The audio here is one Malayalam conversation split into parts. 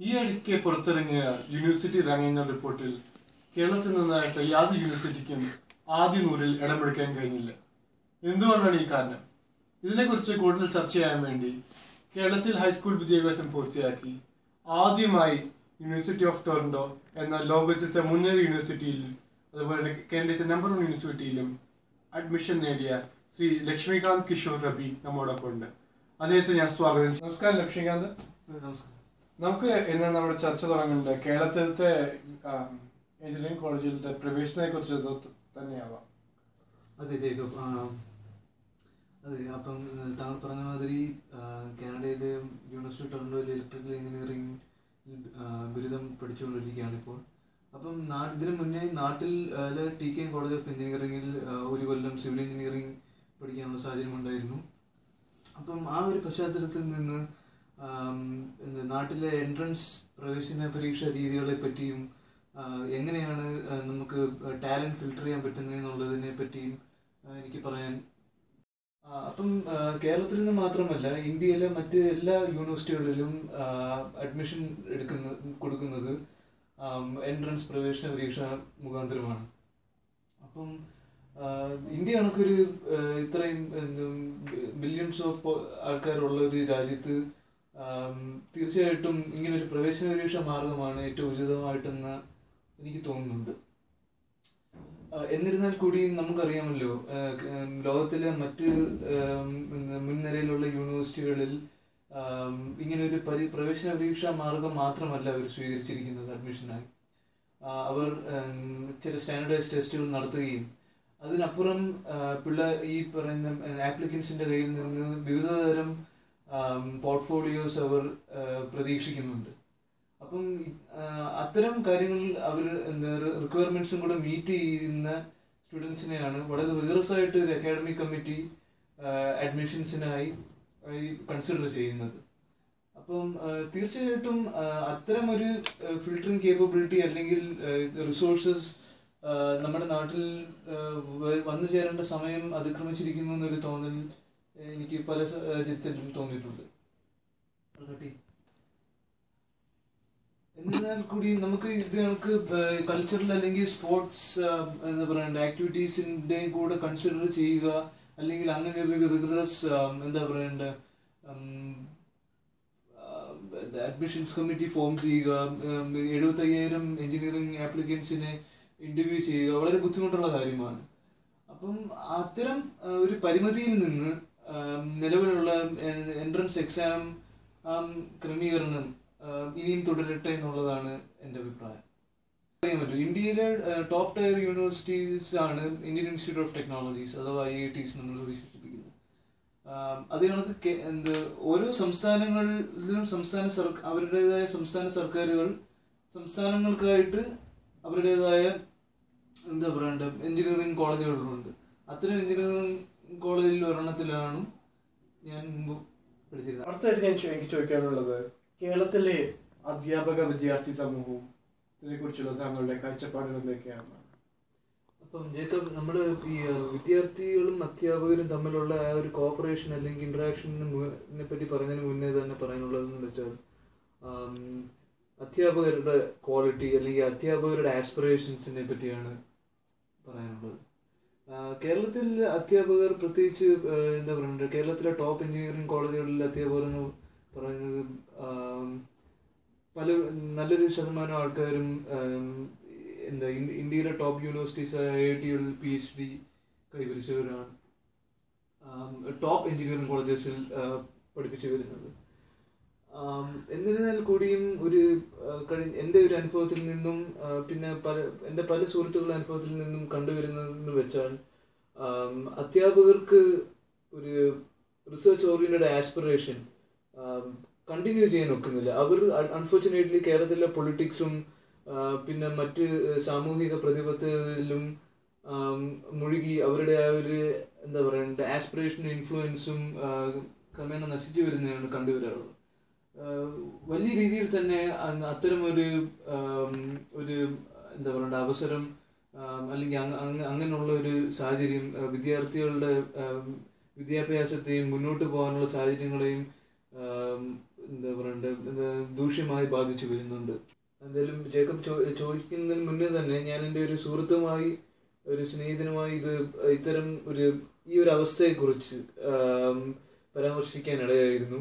ഈ ഇടയ്ക്ക് പുറത്തിറങ്ങിയ യൂണിവേഴ്സിറ്റി റാങ്കിംഗ് റിപ്പോർട്ടിൽ കേരളത്തിൽ നിന്നായിട്ട് യാതൊരു യൂണിവേഴ്സിറ്റിക്കും ആദ്യ നൂറിൽ ഇടം പിടിക്കാൻ കഴിഞ്ഞില്ല. എന്തുകൊണ്ടാണ് ഈ കാരണം? ഇതിനെക്കുറിച്ച് കൂടുതൽ ചർച്ച ചെയ്യാൻ വേണ്ടി കേരളത്തിൽ ഹൈസ്കൂൾ വിദ്യാഭ്യാസം പൂർത്തിയാക്കി ആദ്യമായി യൂണിവേഴ്സിറ്റി ഓഫ് ടൊറന്റോ എന്ന ലോകത്തിലെ മുന്നേ യൂണിവേഴ്സിറ്റിയിലും അതുപോലെ തന്നെ കേരളത്തിലെ നമ്പർ വൺ യൂണിവേഴ്സിറ്റിയിലും അഡ്മിഷൻ നേടിയ ശ്രീ ലക്ഷ്മികാന്ത് കിഷോർ റബി നമ്മോടൊപ്പം ഉണ്ട് അദ്ദേഹത്തെ ഞാൻ സ്വാഗതം. നമസ്കാരം ലക്ഷ്മികാന്ത്. നമസ്കാരം. നമുക്ക് ഇന്ന് നമ്മുടെ ചർച്ച തുടങ്ങുന്നുണ്ട്. കേരളത്തിലത്തെ എഞ്ചിനീയറിംഗ് കോളേജിലത്തെ പ്രവേശനത്തെ കുറിച്ച് തന്നെയാവാം. അതെ ജേക്കബ് അതെ അപ്പം താങ്കൾ പറഞ്ഞ മാതിരി കാനഡയിലെ യൂണിവേഴ്സിറ്റി ടൊറൻഡോയിൽ ഇലക്ട്രിക്കൽ എഞ്ചിനീയറിംഗ് ബിരുദം പഠിച്ചുകൊണ്ടിരിക്കുകയാണ് ഇപ്പോൾ. അപ്പം ഇതിനു മുന്നേ നാട്ടിൽ ടി കെ കോളേജ് ഓഫ് എഞ്ചിനീയറിംഗിൽ ഒരു കൊല്ലം സിവിൽ എഞ്ചിനീയറിംഗ് പഠിക്കാനുള്ള സാഹചര്യം ഉണ്ടായിരുന്നു. അപ്പം ആ ഒരു പശ്ചാത്തലത്തിൽ നിന്ന് നാട്ടിലെ എൻട്രൻസ് പ്രവേശന പരീക്ഷ രീതികളെ പറ്റിയും എങ്ങനെയാണ് നമുക്ക് ടാലന്റ് ഫിൽട്ടർ ചെയ്യാൻ പറ്റുന്നത് എന്നുള്ളതിനെ പറ്റിയും എനിക്ക് പറയാൻ അപ്പം കേരളത്തിൽ നിന്ന് മാത്രമല്ല ഇന്ത്യയിലെ മറ്റ് എല്ലാ യൂണിവേഴ്സിറ്റികളിലും അഡ്മിഷൻ എടുക്കുന്ന കൊടുക്കുന്നത് എൻട്രൻസ് പ്രവേശന പരീക്ഷ മുഖാന്തരമാണ്. അപ്പം ഇന്ത്യ കണക്കൊരു ഇത്രയും ബില്യൺസ് ഓഫ് ആൾക്കാരുള്ള ഒരു രാജ്യത്ത് തീർച്ചയായിട്ടും ഒരു പ്രവേശന പരീക്ഷ മാർഗമാണ് ഏറ്റവും ഉചിതമായിട്ടെന്ന് എനിക്ക് തോന്നുന്നുണ്ട്. എന്നിരുന്നാൽ കൂടിയും നമുക്കറിയാമല്ലോ ലോകത്തിലെ മറ്റ് മുൻനിരയിലുള്ള യൂണിവേഴ്സിറ്റികളിൽ ആം, ഇങ്ങനെ ഒരു പരി പ്രവേശന പരീക്ഷ മാർഗം മാത്രമല്ല അവർ സ്വീകരിച്ചിരിക്കുന്നത് അഡ്മിഷനായി. അവർ ചില സ്റ്റാൻഡേർഡൈസ് ടെസ്റ്റുകൾ നടത്തുകയും അതിനപ്പുറം പിള്ള ഈ പറയുന്ന ആപ്ലിക്കൻസിന്റെ കയ്യിൽ നിന്ന് വിവിധതരം പോർട്ട്ഫോളിയോസ് അവർ പ്രതീക്ഷിക്കുന്നുണ്ട്. അപ്പം അത്തരം കാര്യങ്ങളിൽ അവർ എന്താ റിക്വയർമെന്റ്സും കൂടെ മീറ്റ് ചെയ്യുന്ന സ്റ്റുഡൻസിനെയാണ് വളരെ റിഗറസ് ആയിട്ട് ഒരു അക്കാഡമിക് കമ്മിറ്റി അഡ്മിഷൻസിനായി കൺസിഡർ ചെയ്യുന്നത്. അപ്പം തീർച്ചയായിട്ടും അത്തരം ഒരു ഫിൽട്ടറിംഗ് കേപ്പബിലിറ്റി അല്ലെങ്കിൽ റിസോഴ്സസ് നമ്മുടെ നാട്ടിൽ വന്നു ചേരേണ്ട സമയം അതിക്രമിച്ചിരിക്കുന്നു എന്നൊരു തോന്നൽ എനിക്ക് പല സാഹചര്യത്തിലും തോന്നിയിട്ടുണ്ട്. എന്നാൽ കൂടി നമുക്ക് ഇത് കണക്ക് കൾച്ചറൽ അല്ലെങ്കിൽ സ്പോർട്സ് എന്താ പറയണ്ട ആക്ടിവിറ്റീസിന്റെ കൂടെ കൺസിഡർ ചെയ്യുക. അല്ലെങ്കിൽ അങ്ങനെ ഒരു റിഗറസ് എന്താ പറയണ്ട അഡ്മിഷൻസ് കമ്മിറ്റി ഫോം ചെയ്യുക. എഴുപത്തയ്യായിരം എഞ്ചിനീയറിംഗ് ആപ്ലിക്കൻസിനെ ഇന്റർവ്യൂ ചെയ്യുക. വളരെ ബുദ്ധിമുട്ടുള്ള കാര്യമാണ്. അപ്പം അത്തരം ഒരു പരിമിതിയിൽ നിന്ന് നിലവിലുള്ള എൻട്രൻസ് എക്സാം ക്രമീകരണം ഇനിയും തുടരട്ടെ എന്നുള്ളതാണ് എന്റെ അഭിപ്രായം. അറിയാമല്ലോ ഇന്ത്യയിലെ ടോപ്പ് ടയർ യൂണിവേഴ്സിറ്റീസ് ആണ് ഇന്ത്യൻ ഇൻസ്റ്റിറ്റ്യൂട്ട് ഓഫ് ടെക്നോളജീസ് അഥവാ ഐ ഐ ടീസ് നമ്മൾ വിശേഷിപ്പിക്കുന്നത്. അതിനകത്ത് അത് കണക്ക് എന്ത് ഓരോ സംസ്ഥാനങ്ങളിലും സംസ്ഥാന സർക്കാർ അവരുടേതായ സംസ്ഥാന സർക്കാരുകൾ സംസ്ഥാനങ്ങൾക്കായിട്ട് അവരുടേതായ എന്താ പറയണ്ട എഞ്ചിനീയറിംഗ് കോളേജുകളുണ്ട്. അത്തരം എഞ്ചിനീയറിംഗ് കോളേജിൽ ഒരെണ്ണത്തിലാണ് ഞാൻ മുമ്പ് പഠിച്ചിരുന്നത്. അടുത്തായിട്ട് ഞാൻ എനിക്ക് ചോദിക്കാനുള്ളത് കേരളത്തിലെ അധ്യാപക വിദ്യാർത്ഥി സമൂഹവും ഇതിനെ കുറിച്ചുള്ള താങ്കളുടെ കാഴ്ചപ്പാടുകൾ എന്തൊക്കെയാണ്? അപ്പം ജേക്കബ് നമ്മുടെ ഈ വിദ്യാർത്ഥികളും അധ്യാപകരും തമ്മിലുള്ള ആ ഒരു കോപ്പറേഷൻ അല്ലെങ്കിൽ ഇൻട്രാക്ഷനെ പറ്റി പറയുന്നതിന് മുന്നേ തന്നെ പറയാനുള്ളതെന്ന് വെച്ചാൽ അധ്യാപകരുടെ ക്വാളിറ്റി അല്ലെങ്കിൽ അധ്യാപകരുടെ ആസ്പിറേഷൻസിനെ പറ്റിയാണ് പറയാനുള്ളത്. കേരളത്തിൽ അധ്യാപകർ പ്രത്യേകിച്ച് എന്താ പറയുക കേരളത്തിലെ ടോപ്പ് എഞ്ചിനീയറിംഗ് കോളേജുകളിൽ അധ്യാപകർ എന്ന് പറയുന്നത് പല നല്ലൊരു ശതമാനം ആൾക്കാരും എന്താ ഇന്ത്യയിലെ ടോപ്പ് യൂണിവേഴ്സിറ്റീസ് ഐ ഐ ടികളിൽ പി എച്ച് ഡി കൈവരിച്ചവരാണ് ടോപ്പ് എഞ്ചിനീയറിംഗ് കോളേജസിൽ പഠിപ്പിച്ചു വരുന്നത്. എന്നിരുന്നാൽ കൂടിയും ഒരു കഴിഞ്ഞ എന്റെ ഒരു അനുഭവത്തിൽ നിന്നും പിന്നെ പല എന്റെ പല സുഹൃത്തുക്കളുടെ അനുഭവത്തിൽ നിന്നും കണ്ടുവരുന്നതെന്ന് വെച്ചാൽ അധ്യാപകർക്ക് ഒരു റിസർച്ച് ഓറിയന്റഡ് ആസ്പിറേഷൻ കണ്ടിന്യൂ ചെയ്യാൻ ഒക്കുന്നില്ല. അവർ അൺഫോർച്ചുനേറ്റ്ലി കേരളത്തിലെ പൊളിറ്റിക്സും പിന്നെ മറ്റ് സാമൂഹിക പ്രതിബദ്ധതയിലും മുഴുകി അവരുടെ ആ ഒരു എന്താ പറയുക ആസ്പിറേഷനും ഇൻഫ്ലുവൻസും ക്രമേണ നശിച്ചു വരുന്നതാണ് കണ്ടുവരാറുള്ളത്. വലിയ രീതിയിൽ തന്നെ അത്തരം ഒരു ഒരു എന്താ പറയണ്ട അവസരം അല്ലെങ്കിൽ അങ്ങ- അങ്ങ- അങ്ങനെയുള്ള ഒരു സാഹചര്യം വിദ്യാർത്ഥികളുടെ വിദ്യാഭ്യാസത്തെയും മുന്നോട്ട് പോകാനുള്ള സാഹചര്യങ്ങളെയും എന്താ പറയണ്ട ദൂഷ്യമായി ബാധിച്ചു വരുന്നുണ്ട്. എന്തായാലും ജേക്കബ് ചോ ചോദിക്കുന്നതിന് മുന്നേ തന്നെ ഞാൻ എന്റെ ഒരു സുഹൃത്തുമായി ഒരു സ്നേഹിതനുമായി ഇത് ഇത്തരം ഒരു ഈ ഒരു അവസ്ഥയെക്കുറിച്ച് പരാമർശിക്കാൻ ഇടയായിരുന്നു.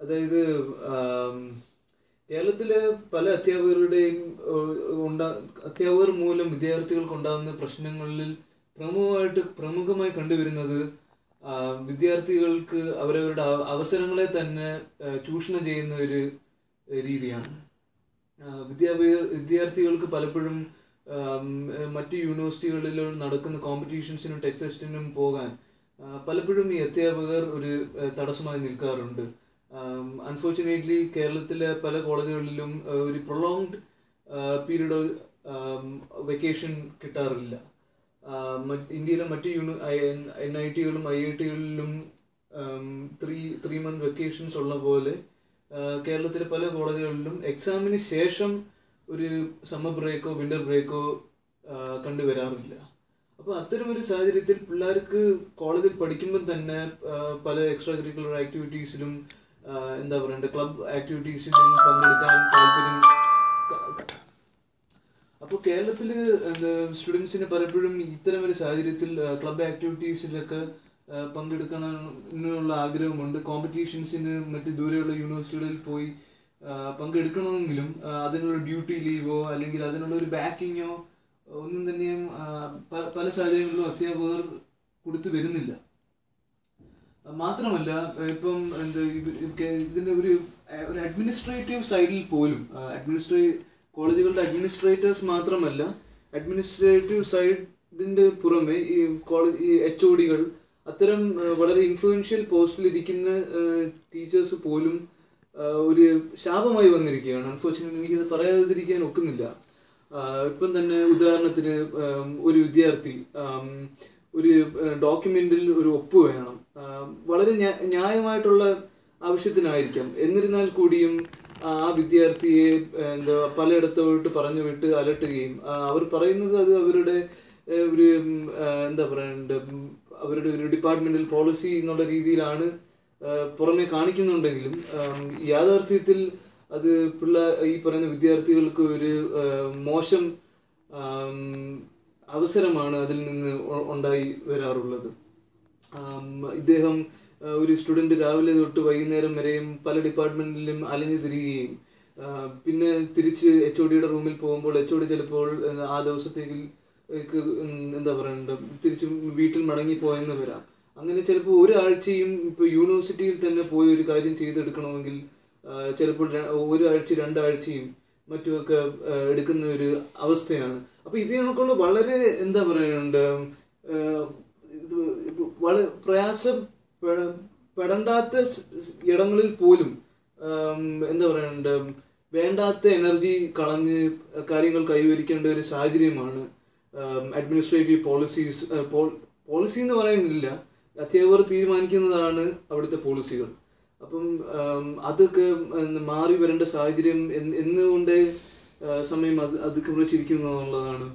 അതായത് കേരളത്തിലെ പല അധ്യാപകരുടെയും ഉണ്ടാ അധ്യാപകർ മൂലം വിദ്യാർത്ഥികൾക്ക് ഉണ്ടാകുന്ന പ്രശ്നങ്ങളിൽ പ്രമുഖമായിട്ട് പ്രമുഖമായി കണ്ടുവരുന്നത് വിദ്യാർത്ഥികൾക്ക് അവരവരുടെ അവസരങ്ങളെ തന്നെ ചൂഷണം ചെയ്യുന്ന ഒരു രീതിയാണ്. വിദ്യാഭ്യ വിദ്യാർത്ഥികൾക്ക് പലപ്പോഴും മറ്റ് യൂണിവേഴ്സിറ്റികളിൽ നടക്കുന്ന കോമ്പറ്റീഷൻസിനും ടെക് ഫെസ്റ്റിനും പോകാൻ പലപ്പോഴും ഈ അധ്യാപകർ ഒരു തടസ്സമായി നിൽക്കാറുണ്ട്. അൺഫോർച്ചുനേറ്റ്ലി കേരളത്തിലെ പല കോളേജുകളിലും ആ, ഒരു പ്രൊലോങ്ഡ് പീരീഡ് വെക്കേഷൻ കിട്ടാറില്ല. മറ്റ് ഇന്ത്യയിലെ മറ്റ് യൂണി എൻ ഐ ടികളും ഐ ഐ ടികളിലും ത്രീ ത്രീ മന്ത് വെക്കേഷൻസ് ഉള്ള പോലെ ആ, കേരളത്തിലെ പല കോളേജുകളിലും എക്സാമിന് ശേഷം ഒരു സമ്മർ ബ്രേക്കോ വിന്റർ ബ്രേക്കോ കണ്ടുവരാറില്ല അപ്പോൾ അത്തരമൊരു സാഹചര്യത്തിൽ പിള്ളേർക്ക് കോളേജിൽ പഠിക്കുമ്പോൾ തന്നെ പല എക്സ്ട്രാ കരിക്കുലർ ആക്ടിവിറ്റീസിലും എന്താ പറയണ്ടേ ക്ലബ് ആക്ടിവിറ്റീസിൽ പങ്കെടുക്കാൻ താല്പര്യം അപ്പോൾ കേരളത്തിൽ സ്റ്റുഡൻസിന് പലപ്പോഴും ഇത്തരം ഒരു സാഹചര്യത്തിൽ ക്ലബ് ആക്ടിവിറ്റീസിലൊക്കെ പങ്കെടുക്കണമെന്നുള്ള ആഗ്രഹമുണ്ട്. കോമ്പറ്റീഷൻസിന് മറ്റു ദൂരെയുള്ള യൂണിവേഴ്സിറ്റികളിൽ പോയി പങ്കെടുക്കണമെങ്കിലും അതിനുള്ള ഡ്യൂട്ടി ലീവോ അല്ലെങ്കിൽ അതിനുള്ള ഒരു ബാക്കിങ്ങോ ഒന്നും തന്നെയും പല സാഹചര്യങ്ങളിലും അധ്യാപകർ കൊടുത്തു വരുന്നില്ല. മാത്രമല്ല ഇപ്പം എന്ത് ഇതിന്റെ ഒരു ഒരു അഡ്മിനിസ്ട്രേറ്റീവ് സൈഡിൽ പോലും അഡ്മിനിസ്ട്രേ കോളേജുകളുടെ അഡ്മിനിസ്ട്രേറ്റേഴ്സ് മാത്രമല്ല അഡ്മിനിസ്ട്രേറ്റീവ് സൈഡിന്റെ പുറമെ ഈ കോളേജ് ഈ എച്ച് ഒ ഡികൾ അത്തരം വളരെ ഇൻഫ്ലുവൻഷ്യൽ പോസ്റ്റിൽ ഇരിക്കുന്ന ടീച്ചേഴ്സ് പോലും ഒരു ശാപമായി വന്നിരിക്കുകയാണ്. അൺഫോർച്ചുനേറ്റ്ലി എനിക്കത് പറയാതിരിക്കാൻ ഒക്കുന്നില്ല. ഇപ്പം തന്നെ ഉദാഹരണത്തിന് ഒരു വിദ്യാർത്ഥി ഒരു ഡോക്യുമെന്റിൽ ഒരു ഒപ്പ് വേണം. വളരെ ന്യായമായിട്ടുള്ള ആവശ്യത്തിനായിരിക്കാം. എന്നിരുന്നാൽ കൂടിയും ആ വിദ്യാർത്ഥിയെ എന്താ പലയിടത്തോട്ട് പറഞ്ഞു വിട്ട് അലട്ടുകയും അവർ പറയുന്നത് അത് അവരുടെ ഒരു എന്താ പറയണ്ട അവരുടെ ഒരു ഡിപ്പാർട്ട്മെന്റൽ പോളിസി എന്നുള്ള രീതിയിലാണ് പുറമെ കാണിക്കുന്നുണ്ടെങ്കിലും യാഥാർത്ഥ്യത്തിൽ അത് പിള്ള ഈ പറയുന്ന വിദ്യാർത്ഥികൾക്ക് ഒരു മോശം അവസരമാണ് അതിൽ നിന്ന് ഉണ്ടായി വരാറുള്ളത്. ഇദ്ദേഹം ഒരു സ്റ്റുഡന്റ് രാവിലെ തൊട്ട് വൈകുന്നേരം വരെയും പല ഡിപ്പാർട്ട്മെന്റിലും അലഞ്ഞു തിരികുകയും പിന്നെ തിരിച്ച് എച്ച് ഒ ഡിയുടെ റൂമിൽ പോകുമ്പോൾ എച്ച് ഒ ഡി ചിലപ്പോൾ ആ, ദിവസത്തേക്ക് എന്താ പറയണ്ട തിരിച്ച് വീട്ടിൽ മടങ്ങി പോയെന്ന് വരാം. അങ്ങനെ ചിലപ്പോൾ ഒരാഴ്ചയും ഇപ്പൊ യൂണിവേഴ്സിറ്റിയിൽ തന്നെ പോയി ഒരു കാര്യം ചെയ്തെടുക്കണമെങ്കിൽ ചിലപ്പോൾ ഒരാഴ്ച രണ്ടാഴ്ചയും മറ്റുമൊക്കെ എടുക്കുന്ന ഒരു അവസ്ഥയാണ്. അപ്പൊ ഇത് വളരെ എന്താ പറയുന്നുണ്ട് വളരെ പ്രയാസം പെ- പെടണ്ടാത്ത സ് സ് ഇടങ്ങളിൽ പോലും എന്താ പറയുന്നുണ്ട് വേണ്ടാത്ത എനർജി കളഞ്ഞ് കാര്യങ്ങൾ കൈവരിക്കേണ്ട ഒരു സാഹചര്യമാണ് അഡ്മിനിസ്ട്രേറ്റീവ് പോളിസീസ് പോളിസി എന്ന് പറയുന്നില്ല അധ്യാപകർ തീരുമാനിക്കുന്നതാണ് അവിടുത്തെ പോളിസികൾ അപ്പം അതൊക്കെ മാറി വരേണ്ട സാഹചര്യം എന്ന് എന്നുകൊണ്ട് സമയം അത് അത് വിളിച്ചിരിക്കുന്നു എന്നുള്ളതാണ്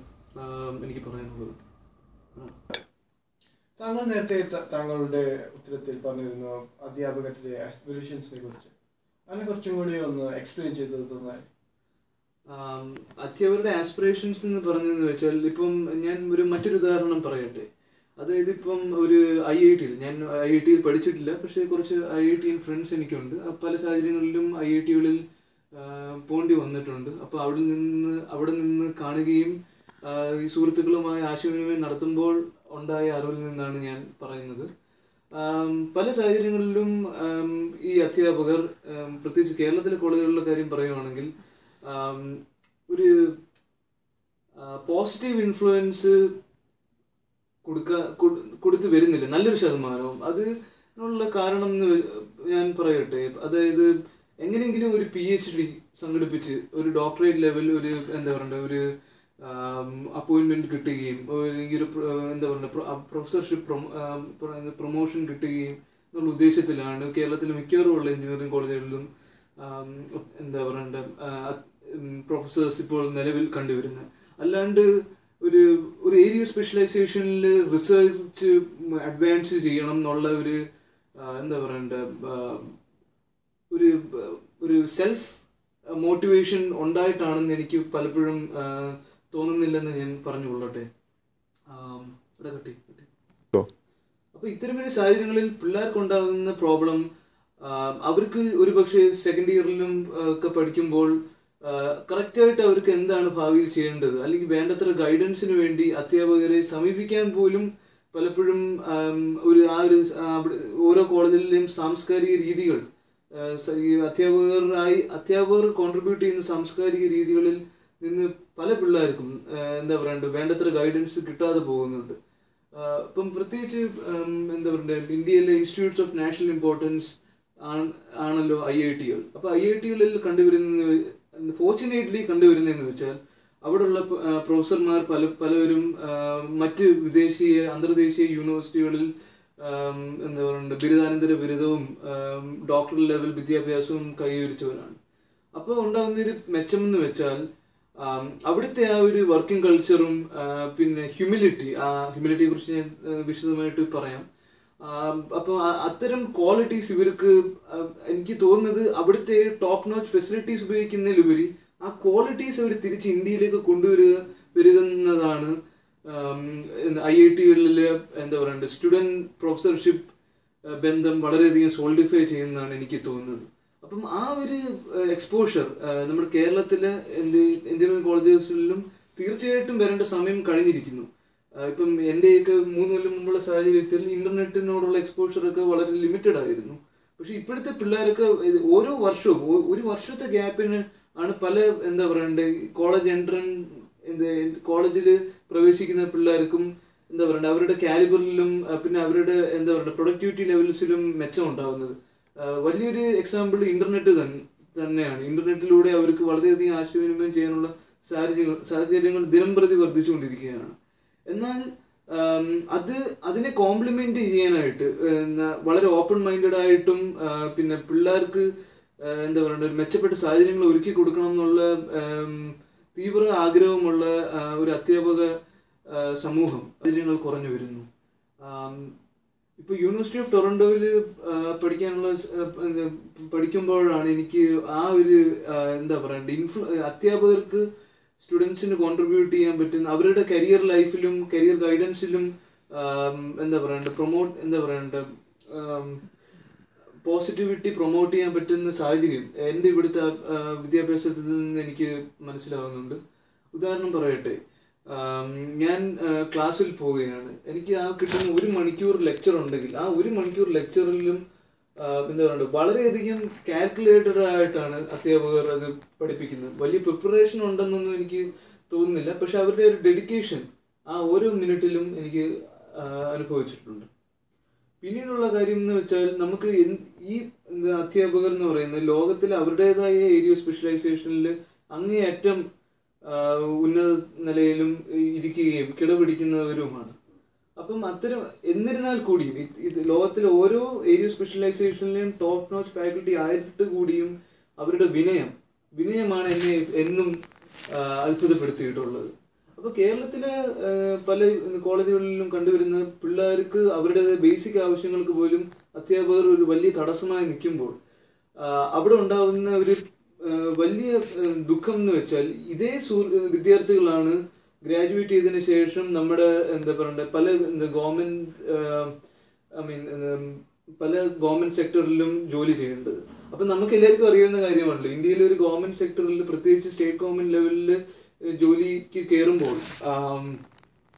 എനിക്ക് പറയാനുള്ളത്. താങ്കൾ നേരത്തെ താങ്കളുടെ ഉത്തരത്തിൽ പറഞ്ഞിരുന്നു അധ്യാപകരുടെ ആസ്പിറേഷൻസിനെ കുറിച്ച്. അതിനെ കുറച്ചും കൂടി ഒന്ന് എക്സ്പ്ലെയിൻ ചെയ്ത് തന്നാൽ അധ്യാപകരുടെ ആസ്പിറേഷൻസ് എന്ന് പറഞ്ഞതെന്ന് വെച്ചാൽ ഇപ്പം ഞാൻ ഒരു മറ്റൊരു ഉദാഹരണം പറയട്ടെ. അതായത് ഇപ്പം ഒരു ഐ ഐ ടിയിൽ ഞാൻ ഐ ഐ ടിയിൽ പഠിച്ചിട്ടില്ല പക്ഷേ കുറച്ച് ഐ ഐ ടിയിൽ ഫ്രണ്ട്സ് എനിക്കുണ്ട്. പല സാഹചര്യങ്ങളിലും ഐ ഐ ടികളിൽ പോണ്ടി വന്നിട്ടുണ്ട്. അപ്പോൾ അവിടെ നിന്ന് അവിടെ നിന്ന് കാണുകയും ഈ സുഹൃത്തുക്കളുമായി ആശയവിനിമയം നടത്തുമ്പോൾ ഉണ്ടായ അറിവിൽ നിന്നാണ് ഞാൻ പറയുന്നത്. പല സാഹചര്യങ്ങളിലും ഈ അധ്യാപകർ പ്രത്യേകിച്ച് കേരളത്തിലെ കോളേജുകളിലെ കാര്യം പറയുകയാണെങ്കിൽ ഒരു പോസിറ്റീവ് ഇൻഫ്ലുവൻസ് കൊടുക്ക കൊടു- കൊടുത്തു വരുന്നില്ല. നല്ലൊരു ശതമാനവും. അതിനുള്ള കാരണം എന്ന് ഞാൻ പറയട്ടെ. അതായത് എങ്ങനെയെങ്കിലും ഒരു പി എച്ച് ഡി സംഘടിപ്പിച്ച് ഒരു ഡോക്ടറേറ്റ് ലെവൽ ഒരു എന്താ പറയണ്ട ഒരു അപ്പോയിൻമെന്റ് കിട്ടുകയും അല്ലെങ്കിൽ ഒരു എന്താ പറയുക പ്രൊഫസർഷിപ്പ് പ്രൊമോഷൻ കിട്ടുകയും എന്നുള്ള ഉദ്ദേശത്തിലാണ് കേരളത്തിലെ മിക്കവാറും ഉള്ള എഞ്ചിനീയറിംഗ് കോളേജുകളിലും എന്താ പറയണ്ട പ്രൊഫസേഴ്സ് ഇപ്പോൾ നിലവിൽ കണ്ടുവരുന്നത്. അല്ലാണ്ട് ഒരു ഏരിയ സ്പെഷ്യലൈസേഷനിൽ റിസർച്ച് അഡ്വാൻസ് ചെയ്യണം എന്നുള്ള ഒരു എന്താ പറയണ്ട ഒരു ഒരു സെൽഫ് മോട്ടിവേഷൻ ഉണ്ടായിട്ടാണെന്ന് എനിക്ക് പലപ്പോഴും തോന്നുന്നില്ലെന്ന് ഞാൻ പറഞ്ഞുകൊള്ളട്ടെ അപ്പൊ ഇത്തരമൊരു സാഹചര്യങ്ങളിൽ പിള്ളേർക്ക് ഉണ്ടാകുന്ന പ്രോബ്ലം അവർക്ക് ഒരു പക്ഷേ സെക്കൻഡ് ഇയറിലും ഒക്കെ പഠിക്കുമ്പോൾ കറക്റ്റ് ആയിട്ട് അവർക്ക് എന്താണ് ഭാവിയിൽ ചെയ്യേണ്ടത്? അല്ലെങ്കിൽ വേണ്ടത്ര ഗൈഡൻസിന് വേണ്ടി അധ്യാപകരെ സമീപിക്കാൻ പോലും പലപ്പോഴും ഒരു ആ ഒരു ഓരോ കോളേജിലെയും സാംസ്കാരിക രീതികൾ അധ്യാപകരായി അധ്യാപകർ കോൺട്രിബ്യൂട്ട് ചെയ്യുന്ന സാംസ്കാരിക രീതികളിൽ നിന്ന് പല പിള്ളേർക്കും എന്താ പറയണ്ടത്? വേണ്ടത്ര ഗൈഡൻസ് കിട്ടാതെ പോകുന്നുണ്ട്. ഇപ്പം പ്രത്യേകിച്ച് എന്താ പറയണ്ടത്? ഇന്ത്യയിലെ ഇൻസ്റ്റിറ്റ്യൂട്ട്സ് ഓഫ് നാഷണൽ ഇമ്പോർട്ടൻസ് ആണല്ലോ ഐ ഐ ടികൾ. അപ്പൊ ഐ ഐ ടികളിൽ കണ്ടുവരുന്ന ഫോർച്ചുനേറ്റ്ലി കണ്ടുവരുന്നതെന്ന് വെച്ചാൽ അവിടെയുള്ള പ്രൊഫസർമാർ പല പലവരും മറ്റ് വിദേശീയ അന്തർദേശീയ യൂണിവേഴ്സിറ്റികളിൽ എന്താ പറയുക ബിരുദാനന്തര ബിരുദവും ഡോക്ടർ ലെവൽ വിദ്യാഭ്യാസവും കൈവരിച്ചവരാണ്. അപ്പോൾ ഉണ്ടാകുന്ന ഒരു മെച്ചം എന്ന് വെച്ചാൽ അവിടുത്തെ ആ ഒരു വർക്കിംഗ് കൾച്ചറും പിന്നെ ഹ്യൂമിലിറ്റി ആ ഹ്യൂമിലിറ്റിയെ കുറിച്ച് ഞാൻ വിശദമായിട്ട് പറയാം. അപ്പോൾ അത്തരം ക്വാളിറ്റീസ് ഇവർക്ക് എനിക്ക് തോന്നുന്നത് അവിടുത്തെ ടോപ്പ് നോച്ച് ഫെസിലിറ്റീസ് ഉപയോഗിക്കുന്നതിലുപരി ആ ക്വാളിറ്റീസ് അവർ തിരിച്ച് ഇന്ത്യയിലേക്ക് കൊണ്ടുവരിക വരുന്നതാണ് ഐ ഐ ടികളിൽ എന്താ പറയുക സ്റ്റുഡന്റ് പ്രൊഫസർഷിപ്പ് ബന്ധം വളരെയധികം സോൾഡിഫൈ ചെയ്യുന്നതാണ് എനിക്ക് തോന്നുന്നത്. അപ്പം ആ ഒരു എക്സ്പോഷർ നമ്മുടെ കേരളത്തിലെ എഞ്ചിനീയറിംഗ് കോളേജസിലും തീർച്ചയായിട്ടും വരേണ്ട സമയം കഴിഞ്ഞിരിക്കുന്നു. ഇപ്പം എന്റെയൊക്കെ മൂന്ന് കൊല്ലം മുമ്പുള്ള സാഹചര്യത്തിൽ ഇന്റർനെറ്റിനോടുള്ള എക്സ്പോഷർ ഒക്കെ വളരെ ലിമിറ്റഡ് ആയിരുന്നു. പക്ഷെ ഇപ്പോഴത്തെ പിള്ളേരൊക്കെ ഓരോ വർഷവും ഒരു വർഷത്തെ ഗ്യാപ്പിന് ആണ് പല എന്താ പറയണ്ടേ കോളേജ് എൻട്രൻ കോളേജിൽ പ്രവേശിക്കുന്ന പിള്ളേർക്കും എന്താ പറയണ്ടേ അവരുടെ കാലിബറിലും പിന്നെ അവരുടെ എന്താ പറയുക പ്രൊഡക്ടിവിറ്റി ലെവൽസിലും മെച്ചം ഉണ്ടാവുന്നത്. വലിയൊരു എക്സാമ്പിൾ ഇന്റർനെറ്റ് തന്നെയാണ്. ഇന്റർനെറ്റിലൂടെ അവർക്ക് വളരെയധികം ആശയവിനിമയം ചെയ്യാനുള്ള സാഹചര്യങ്ങൾ സാഹചര്യങ്ങൾ ദിനംപ്രതി വർദ്ധിച്ചുകൊണ്ടിരിക്കുകയാണ്. എന്നാൽ അത് അതിനെ കോംപ്ലിമെന്റ് ചെയ്യാനായിട്ട് വളരെ ഓപ്പൺ മൈൻഡഡ് ആയിട്ടും പിന്നെ പിള്ളേർക്ക് എന്താ പറയുക ഒരു മെച്ചപ്പെട്ട സാഹചര്യങ്ങൾ ഒരുക്കി കൊടുക്കണം എന്നുള്ള തീവ്ര ആഗ്രഹമുള്ള ഒരു അധ്യാപക സമൂഹം സാഹചര്യങ്ങൾ കുറഞ്ഞു വരുന്നു. ഇപ്പൊ യൂണിവേഴ്സിറ്റി ഓഫ് ടൊറന്റോയിൽ പഠിക്കാനുള്ള പഠിക്കുമ്പോഴാണ് എനിക്ക് ആ ഒരു എന്താ പറയണ്ടേ ഇൻഫ്ലു അധ്യാപകർക്ക് സ്റ്റുഡൻസിന് കോൺട്രിബ്യൂട്ട് ചെയ്യാൻ പറ്റുന്ന അവരുടെ കരിയർ ലൈഫിലും കരിയർ ഗൈഡൻസിലും എന്താ പറയണ്ട പ്രൊമോട്ട് എന്താ പറയണ്ട പോസിറ്റിവിറ്റി പ്രൊമോട്ട് ചെയ്യാൻ പറ്റുന്ന സാഹചര്യം എന്റെ ഇവിടുത്തെ വിദ്യാഭ്യാസത്തിൽ നിന്ന് എനിക്ക് മനസ്സിലാവുന്നുണ്ട്. ഉദാഹരണം പറയട്ടെ ഞാൻ ക്ലാസ്സിൽ പോവുകയാണ്. എനിക്ക് ആ കിട്ടുന്ന ഒരു മണിക്കൂർ ലെക്ചർ ഉണ്ടെങ്കിൽ ആ ഒരു മണിക്കൂർ ലെക്ചറിലും എന്താ പറയുക വളരെയധികം കാൽക്കുലേറ്റഡ് ആയിട്ടാണ് അധ്യാപകർ അത് പഠിപ്പിക്കുന്നത്. വലിയ പ്രിപ്പറേഷൻ ഉണ്ടെന്നൊന്നും എനിക്ക് തോന്നുന്നില്ല. പക്ഷെ അവരുടെ ഒരു ഡെഡിക്കേഷൻ ആ ഓരോ മിനിറ്റിലും എനിക്ക് അനുഭവിച്ചിട്ടുണ്ട്. പിന്നീടുള്ള കാര്യം എന്ന് വെച്ചാൽ നമുക്ക് ഈ അധ്യാപകർ എന്ന് പറയുന്നത് ലോകത്തിൽ അവരുടേതായ ഏരിയ സ്പെഷ്യലൈസേഷനിൽ അങ്ങേയറ്റം ഉന്നത നിലയിലും ഇരിക്കുകയും കിടപിടിക്കുന്നവരുമാണ്. അപ്പം അത്തരം എന്നിരുന്നാൽ കൂടിയും ഇത് ലോകത്തിലെ ഓരോ ഏരിയ സ്പെഷ്യലൈസേഷനിലെയും ടോപ്പ് നോച്ച് ഫാക്കൽറ്റി ആയിട്ട് കൂടിയും അവരുടെ വിനയം വിനയമാണ് എന്നെ എന്നും അത്ഭുതപ്പെടുത്തിയിട്ടുള്ളത്. അപ്പൊ കേരളത്തിലെ പല കോളേജുകളിലും കണ്ടുവരുന്ന പിള്ളേർക്ക് അവരുടെ ബേസിക് ആവശ്യങ്ങൾക്ക് പോലും അധ്യാപകർ ഒരു വലിയ തടസ്സമായി നിൽക്കുമ്പോൾ അവിടെ ഉണ്ടാകുന്ന ഒരു വലിയ ദുഃഖം എന്ന് വെച്ചാൽ ഇതേ വിദ്യാർത്ഥികളാണ് ഗ്രാജുവേറ്റ് ചെയ്തതിന് ശേഷം നമ്മുടെ എന്താ പറയണ്ടേ പല ഗവൺമെന്റ് ഐ മീൻ പല ഗവൺമെന്റ് സെക്ടറിലും ജോലി ചെയ്യുന്നുണ്ട്. അപ്പൊ നമുക്ക് എല്ലാവർക്കും അറിയാവുന്ന കാര്യമാണല്ലോ ഇന്ത്യയിലെ ഒരു ഗവൺമെന്റ് സെക്ടറിൽ പ്രത്യേകിച്ച് സ്റ്റേറ്റ് ഗവൺമെന്റ് ലെവലിൽ ജോലിക്ക് കയറുമ്പോൾ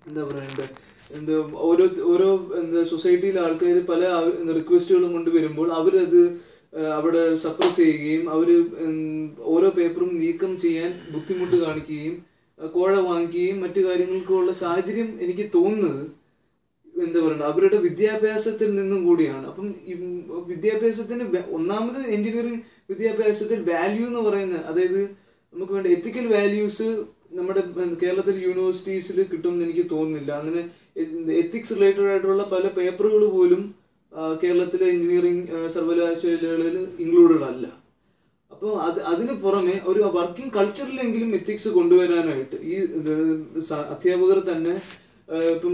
എന്താ പറയണ്ടേ എന്താ ഓരോ ഓരോ എന്താ സൊസൈറ്റിയിലെ ആൾക്കാർ പല റിക്വസ്റ്റുകളും കൊണ്ട് വരുമ്പോൾ അവരത് അവിടെ സപ്രസ് ചെയ്യുകയും അവർ ഓരോ പേപ്പറും നീക്കം ചെയ്യാൻ ബുദ്ധിമുട്ട് കാണിക്കുകയും കോഴ വാങ്ങിക്കുകയും മറ്റു കാര്യങ്ങൾക്കുള്ള സാഹചര്യം എനിക്ക് തോന്നുന്നത് എന്താ പറയണ്ട അവരുടെ വിദ്യാഭ്യാസത്തിൽ നിന്നും കൂടിയാണ്. അപ്പം വിദ്യാഭ്യാസത്തിന് ഒന്നാമത് എഞ്ചിനീയറിംഗ് വിദ്യാഭ്യാസത്തിൽ വാല്യൂ എന്ന് പറയുന്നത് അതായത് നമുക്ക് വേണ്ട എത്തിക്കൽ വാല്യൂസ് നമ്മുടെ കേരളത്തിൽ യൂണിവേഴ്സിറ്റീസിൽ കിട്ടുമെന്ന് എനിക്ക് തോന്നുന്നില്ല. അങ്ങനെ എത്തിക്സ് റിലേറ്റഡ് ആയിട്ടുള്ള പല പേപ്പറുകൾ പോലും കേരളത്തിലെ എഞ്ചിനീയറിംഗ് സർവകലാശാലകളിൽ ഇൻക്ലൂഡഡ് അല്ല. അപ്പോൾ അത് അതിന് പുറമെ ഒരു വർക്കിംഗ് കൾച്ചറിലെങ്കിലും എത്തിക്സ് കൊണ്ടുവരാനായിട്ട് ഈ അധ്യാപകർ തന്നെ ഇപ്പം